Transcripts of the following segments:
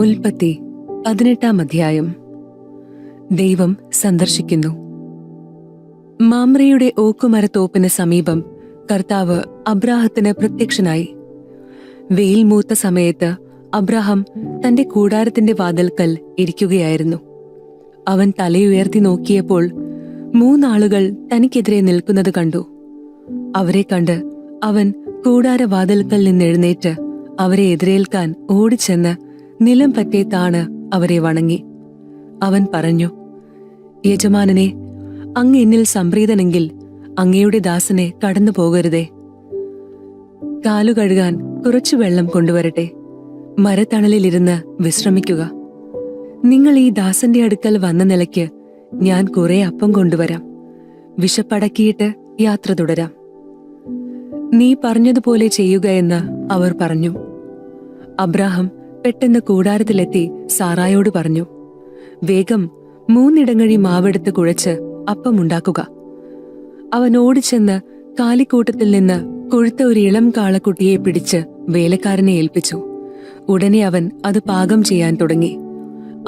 ഉൽപ്പത്തി പതിനെട്ടാം അധ്യായം. ദൈവം സന്ദർശിക്കുന്നു. മാമ്രയുടെ ഓക്കുമരത്തോപ്പിന് സമീപം കർത്താവ് അബ്രാഹത്തിന് പ്രത്യക്ഷനായി. വെയിൽ മൂത്ത സമയത്ത് അബ്രാഹം തന്റെ കൂടാരത്തിന്റെ വാതിൽക്കൽ ഇരിക്കുകയായിരുന്നു. അവൻ തലയുയർത്തി നോക്കിയപ്പോൾ മൂന്നാളുകൾ തനിക്കെതിരെ നിൽക്കുന്നത് കണ്ടു. അവരെ കണ്ട് അവൻ കൂടാരവാതിൽക്കൽ നിന്നെഴുന്നേറ്റ് അവരെ എതിരേൽക്കാൻ ഓടിച്ചെന്ന് നിലം പറ്റേ താണ് അവരെ വണങ്ങി. അവൻ പറഞ്ഞു യജമാനനെ അങ്ങ് എന്നിൽ സംപ്രീതനെങ്കിൽ അങ്ങയുടെ ദാസനെ കടന്നു പോകരുതേ. കാലു കഴുകാൻ കുറച്ചു വെള്ളം കൊണ്ടുവരട്ടെ. മരത്തണലിലിരുന്ന് വിശ്രമിക്കുക. നിങ്ങൾ ഈ ദാസന്റെ അടുക്കൽ വന്ന നിലയ്ക്ക് ഞാൻ കുറെ അപ്പം കൊണ്ടുവരാം. വിശപ്പടക്കിയിട്ട് യാത്ര തുടരാം. നീ പറഞ്ഞതുപോലെ ചെയ്യുക എന്ന് അവർ പറഞ്ഞു. അബ്രാഹം പെട്ടെന്ന് കൂടാരത്തിലെത്തി സാറായോട് പറഞ്ഞു വേഗം മൂന്നിടങ്ങഴി മാവെടുത്ത് കുഴച്ച് അപ്പമുണ്ടാക്കുക അവൻ ഓടിച്ചെന്ന് കാലിക്കൂട്ടത്തിൽ നിന്ന് കൊഴുത്ത ഒരു ഇളം കാളക്കുട്ടിയെ പിടിച്ച് വേലക്കാരനെ ഏൽപ്പിച്ചു. ഉടനെ അവൻ അത് പാകം ചെയ്യാൻ തുടങ്ങി.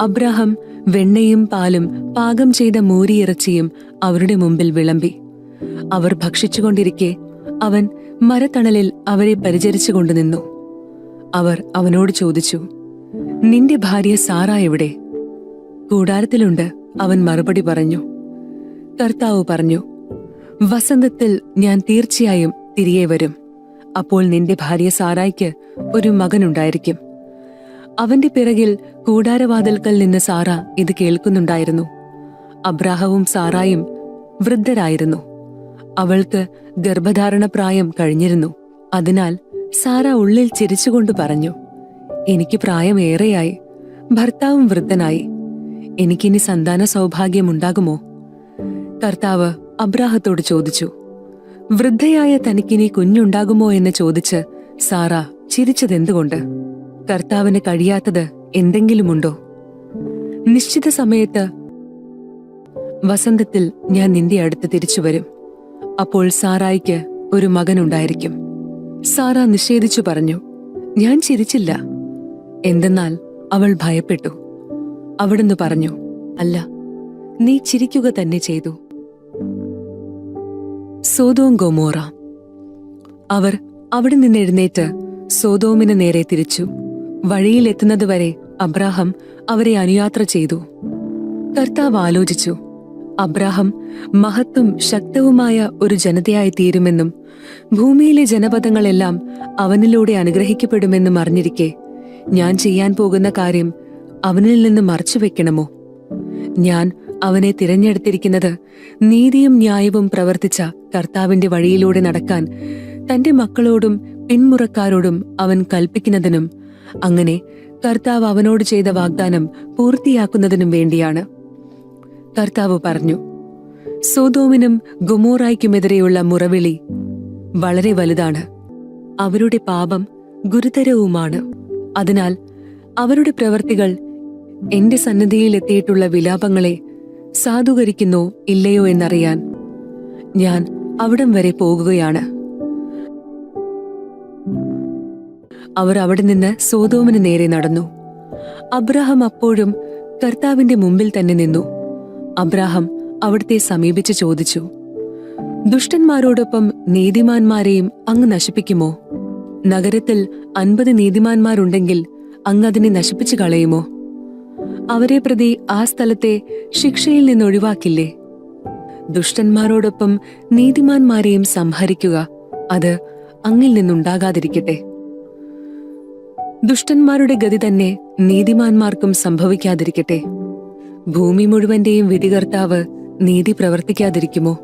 അബ്രഹാം വെണ്ണയും പാലും പാകം ചെയ്ത മൂരിയിറച്ചിയും അവരുടെ മുമ്പിൽ വിളമ്പി. അവർ ഭക്ഷിച്ചുകൊണ്ടിരിക്കെ അവൻ മരത്തണലിൽ അവരെ പരിചരിച്ചുകൊണ്ടു നിന്നു. അവർ അവനോട് ചോദിച്ചു നിന്റെ ഭാര്യ സാറ എവിടെ? കൂടാരത്തിലുണ്ട് അവൻ മറുപടി പറഞ്ഞു. കർത്താവ് പറഞ്ഞു വസന്തത്തിൽ ഞാൻ തീർച്ചയായും തിരികെ വരും. അപ്പോൾ നിന്റെ ഭാര്യ സാറായ്ക്ക് ഒരു മകനുണ്ടായിരിക്കും അവന്റെ പിറകിൽ കൂടാരവാതിൽക്കൽ നിന്ന് സാറ ഇത് കേൾക്കുന്നുണ്ടായിരുന്നു. അബ്രാഹവും സാറായും വൃദ്ധരായിരുന്നു. അവൾക്ക് ഗർഭധാരണ പ്രായം കഴിഞ്ഞിരുന്നു. അതിനാൽ സാറ ഉള്ളിൽ ചിരിച്ചുകൊണ്ട് പറഞ്ഞു എനിക്ക് പ്രായമേറെയായി ഭർത്താവും വൃദ്ധനായി. എനിക്കിനി സന്താന സൗഭാഗ്യമുണ്ടാകുമോ? കർത്താവ് അബ്രാഹത്തോട് ചോദിച്ചു വൃദ്ധയായ തനിക്കിനി കുഞ്ഞുണ്ടാകുമോ? എന്ന് ചോദിച്ച് സാറ ചിരിച്ചതെന്തുകൊണ്ട്? കർത്താവിന് കഴിയാത്തത് എന്തെങ്കിലുമുണ്ടോ? നിശ്ചിത സമയത്ത് വസന്തത്തിൽ ഞാൻ നിന്റെ അടുത്ത് തിരിച്ചു വരും. അപ്പോൾ സാറായിക്ക് ഒരു മകനുണ്ടായിരിക്കും. സാറ നിഷേധിച്ചു പറഞ്ഞു. ഞാൻ ചിരിച്ചില്ല. എന്തെന്നാൽ? അവൾ ഭയപ്പെട്ടു. അവിടുന്ന് പറഞ്ഞു അല്ല നീ ചിരിക്കുക തന്നെ ചെയ്തു. സോതോം അവർ അവിടെ നിന്ന് എഴുന്നേറ്റ് സോതോമിന് നേരെ തിരിച്ചു. വഴിയിലെത്തുന്നതുവരെ അബ്രാഹം അവരെ അനുയാത്ര ചെയ്തു. കർത്താവ് ആലോചിച്ചു അബ്രാഹം മഹത്വം ശക്തവുമായ ഒരു ജനതയായി തീരുമെന്നും ഭൂമിയിലെ ജനപദങ്ങളെല്ലാം അവനിലൂടെ അനുഗ്രഹിക്കപ്പെടുമെന്നും അറിഞ്ഞിരിക്കെ ഞാൻ ചെയ്യാൻ പോകുന്ന കാര്യം അവനിൽ നിന്ന് മറച്ചു വെക്കണമോ ഞാൻ അവനെ തിരഞ്ഞെടുത്തിരിക്കുന്നത് നീതിയും ന്യായവും പ്രവർത്തിച്ച കർത്താവിന്റെ വഴിയിലൂടെ നടക്കാൻ തന്റെ മക്കളോടും പിന്മുറക്കാരോടും അവൻ കൽപ്പിക്കുന്നതിനും അങ്ങനെ കർത്താവ് അവനോട് ചെയ്ത വാഗ്ദാനം പൂർത്തിയാക്കുന്നതിനും വേണ്ടിയാണ്. കർത്താവ് പറഞ്ഞു സോതോമിനും ഗുമോറായ്ക്കുമെതിരെയുള്ള മുറവിളി വളരെ വലുതാണ്. അവരുടെ പാപം ഗുരുതരവുമാണ്. അതിനാൽ അവരുടെ പ്രവർത്തികൾ എന്റെ സന്നദ്ധിയിൽ എത്തിയിട്ടുള്ള വിലാപങ്ങളെ സാധൂകരിക്കുന്നോ ഇല്ലയോ എന്നറിയാൻ ഞാൻ അവിടം വരെ പോകുകയാണ്. അവർ അവിടെ നിന്ന് സോതോമിന് നേരെ നടന്നു. അബ്രഹാം അപ്പോഴും കർത്താവിന്റെ മുമ്പിൽ തന്നെ നിന്നു. അബ്രാഹം അവിടുത്തെ സമീപിച്ച് ചോദിച്ചു ദുഷ്ടന്മാരോടൊപ്പം നീതിമാന്മാരെയും അങ്ങ് നശിപ്പിക്കുമോ? നഗരത്തിൽ അൻപത് നീതിമാന്മാരുണ്ടെങ്കിൽ അങ്ങ് അതിനെ നശിപ്പിച്ചു കളയുമോ? അവരെ പ്രതി ആ സ്ഥലത്തെ ശിക്ഷയിൽ നിന്ന് ഒഴിവാക്കില്ലേ ദുഷ്ടന്മാരോടൊപ്പം നീതിമാന്മാരെയും സംഹരിക്കുക അത് അങ്ങിൽ നിന്നുണ്ടാകാതിരിക്കട്ടെ. ദുഷ്ടന്മാരുടെ ഗതി തന്നെ നീതിമാന്മാർക്കും സംഭവിക്കാതിരിക്കട്ടെ. ഭൂമി മുഴുവന്റെയും വിധികർത്താവ് നീതി പ്രവർത്തിക്കാതിരിക്കുമോ?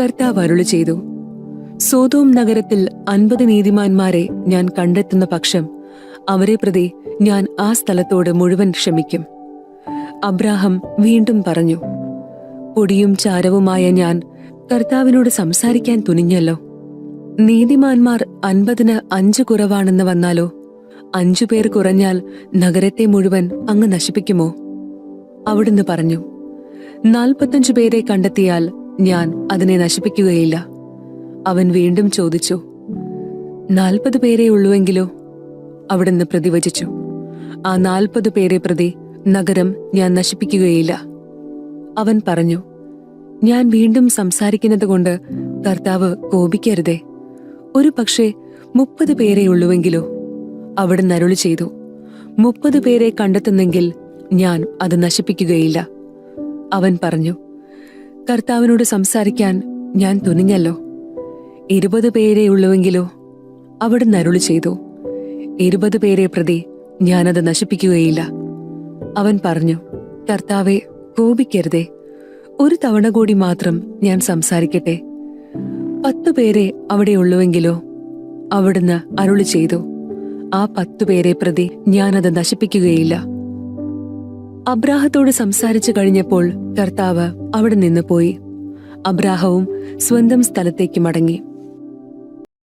കർത്താവ് അരുളി ചെയ്തു സോതോം നഗരത്തിൽ അൻപത് നീതിമാന്മാരെ ഞാൻ കണ്ടെത്തുന്ന പക്ഷം അവരെ പ്രതി ഞാൻ ആ സ്ഥലത്തോട് മുഴുവൻ ക്ഷമിക്കും. അബ്രാഹം വീണ്ടും പറഞ്ഞു പൊടിയും ചാരവുമായ ഞാൻ കർത്താവിനോട് സംസാരിക്കാൻ തുനിഞ്ഞല്ലോ. നീതിമാന്മാർ അൻപതിന് അഞ്ച് കുറവാണെന്ന് വന്നാലോ? അഞ്ചു പേർ കുറഞ്ഞാൽ നഗരത്തെ മുഴുവൻ അങ്ങ് നശിപ്പിക്കുമോ? അവിടുന്ന് പറഞ്ഞു നാൽപ്പത്തഞ്ചു പേരെ കണ്ടെത്തിയാൽ ഞാൻ അതിനെ നശിപ്പിക്കുകയില്ല. അവൻ വീണ്ടും ചോദിച്ചു നാൽപ്പത് പേരെ ഉള്ളുവെങ്കിലോ? അവിടുന്ന് പ്രതിവചിച്ചു ആ നാൽപ്പത് പേരെ പ്രതി നഗരം ഞാൻ നശിപ്പിക്കുകയില്ല. അവൻ പറഞ്ഞു ഞാൻ വീണ്ടും സംസാരിക്കുന്നത് കൊണ്ട് കർത്താവ് കോപിക്കരുതേ. ഒരു പക്ഷേ മുപ്പത് പേരെ ഉള്ളുവെങ്കിലോ? അവിടുന്ന് അരുളി ചെയ്തു മുപ്പത് പേരെ കണ്ടെത്തുന്നെങ്കിൽ ഞാൻ അത് നശിപ്പിക്കുകയില്ല. അവൻ പറഞ്ഞു കർത്താവിനോട് സംസാരിക്കാൻ ഞാൻ തുനിഞ്ഞല്ലോ. ഇരുപത് പേരെ ഉള്ളുവെങ്കിലോ? അവിടെ നരുളി ചെയ്തു ഇരുപത് പേരെ പ്രതി ഞാനത് നശിപ്പിക്കുകയില്ല. അവൻ പറഞ്ഞു കർത്താവെ കോപിക്കരുതേ. ഒരു തവണ കൂടി മാത്രം ഞാൻ സംസാരിക്കട്ടെ. പത്തു പേരെ അവിടെ ഉള്ളുവെങ്കിലോ? അവിടുന്ന് അരുളി ചെയ്തു ആ പത്തു പേരെ പ്രതി ഞാനത് നശിപ്പിക്കുകയില്ല. അബ്രാഹത്തോട് സംസാരിച്ചു കഴിഞ്ഞപ്പോൾ കർത്താവ് അവിടെ നിന്ന് പോയി. അബ്രാഹവും സ്വന്തം സ്ഥലത്തേക്ക് മടങ്ങി.